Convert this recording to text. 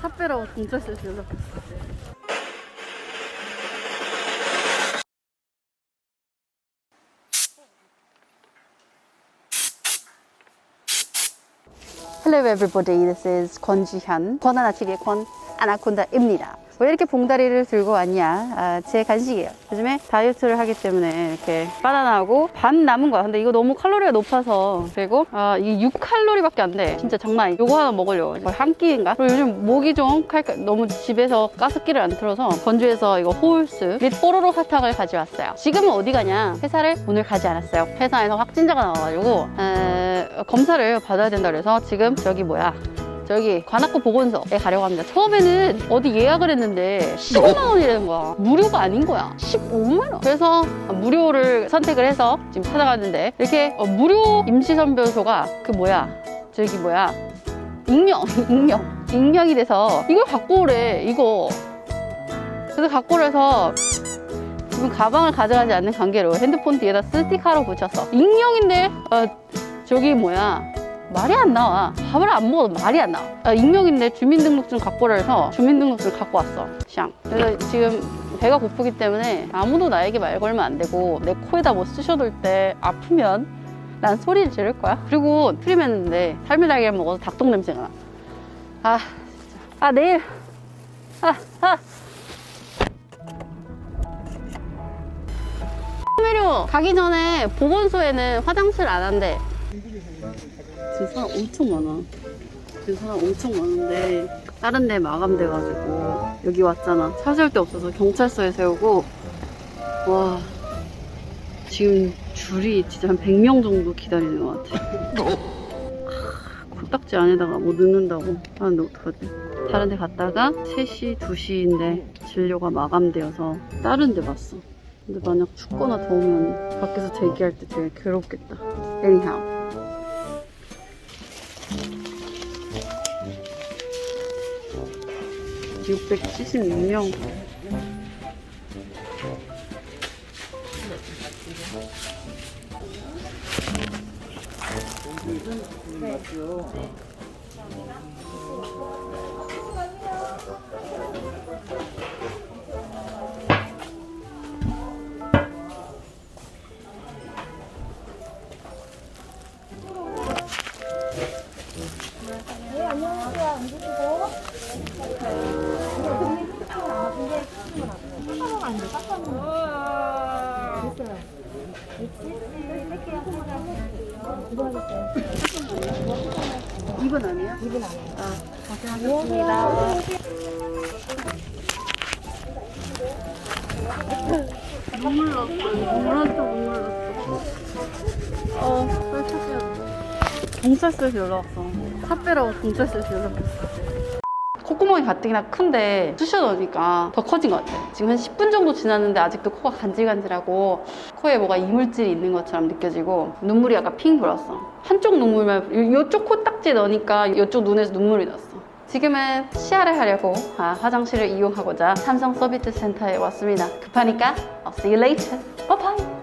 차 빼라고 경찰서에서 연락했어. Hello everybody, this is 권 지현, 권하나치기의 권 아나콘다입니다. 왜 이렇게 봉다리를 들고 왔냐? 아, 제 간식이에요. 요즘에 다이어트를 하기 때문에 이렇게 바나나하고 반 남은 거야. 근데 이거 너무 칼로리가 높아서 그리고 아, 이게 6칼로리밖에 안 돼. 진짜 장난. 이거 하나 먹으려고. 한 끼인가? 그리고 요즘 목이 좀 칼, 너무 집에서 가스기를 안 틀어서 건조해서 이거 호울스 및 뽀로로 사탕을 가져왔어요. 지금은 어디 가냐? 회사를 오늘 가지 않았어요. 회사에서 확진자가 나와가지고 에, 검사를 받아야 된다 그래서 지금 저기 뭐야? 저기 관악구 보건소에 가려고 합니다. 처음에는 어디 예약을 했는데 15만 원이라는 거야. 무료가 아닌 거야. 15만 원. 그래서 무료를 선택을 해서 지금 찾아갔는데 이렇게 어, 무료 임시선별소가 그 뭐야? 저기 뭐야? 익명, 익명, 익명이 돼서 이걸 갖고 오래. 이거. 그래서 갖고 오래서 지금 가방을 가져가지 않는 관계로 핸드폰 뒤에다 스티커로 붙였어. 익명인데 어, 저기 뭐야? 말이 안 나와. 밥을 안 먹어도 말이 안 나와. 아, 익명인데 주민등록증 갖고 오라 해서 주민등록증 갖고 왔어. 샹. 그래서 지금 배가 고프기 때문에 아무도 나에게 말 걸면 안 되고 내 코에다 뭐 쑤셔둘 때 아프면 난 소리를 지를 거야. 그리고 트림했는데 삶의 달걀 먹어서 닭똥 냄새가 나. 아, 진짜. 아, 내일. 아, 아. 가기 전에 보건소에는 화장실 안 한대. 지금 사람 엄청 많아. 지금 사람 엄청 많은데 다른 데 마감돼가지고 여기 왔잖아. 찾을 데 없어서 경찰서에 세우고 와 지금 줄이 진짜 한 100명 정도 기다리는 것 같아. 아, 코딱지 안에다가 뭐 넣는다고 하는데 어떡하지? 다른 데 갔다가 3시, 2시인데 진료가 마감되어서 다른 데 봤어. 근데 만약 춥거나 더우면 밖에서 대기할 때 되게 괴롭겠다. Anyhow. (676명) 이분 아니에요? 이분 아니에요. 아, 고생하셨습니다. 눈물 났어. 눈물한테 눈물 났어. 어, 찾아야 돼. 경찰서에서 연락 왔어. 차 빼라고 경찰서에서 연락했어. 콧구멍이 가뜩이나 큰데 쑤셔 넣으니까 더 커진 것 같아. 지금 한 10분 정도 지났는데 아직도 코가 간질간질하고 코에 뭐가 이물질이 있는 것처럼 느껴지고 눈물이 약간 핑 돌았어. 한쪽 눈물만 이쪽 코딱지에 넣으니까 이쪽 눈에서 눈물이 났어. 지금은 치아를 하려고 아, 화장실을 이용하고자 삼성 서비스 센터에 왔습니다. 급하니까 I'll see you later. Bye bye.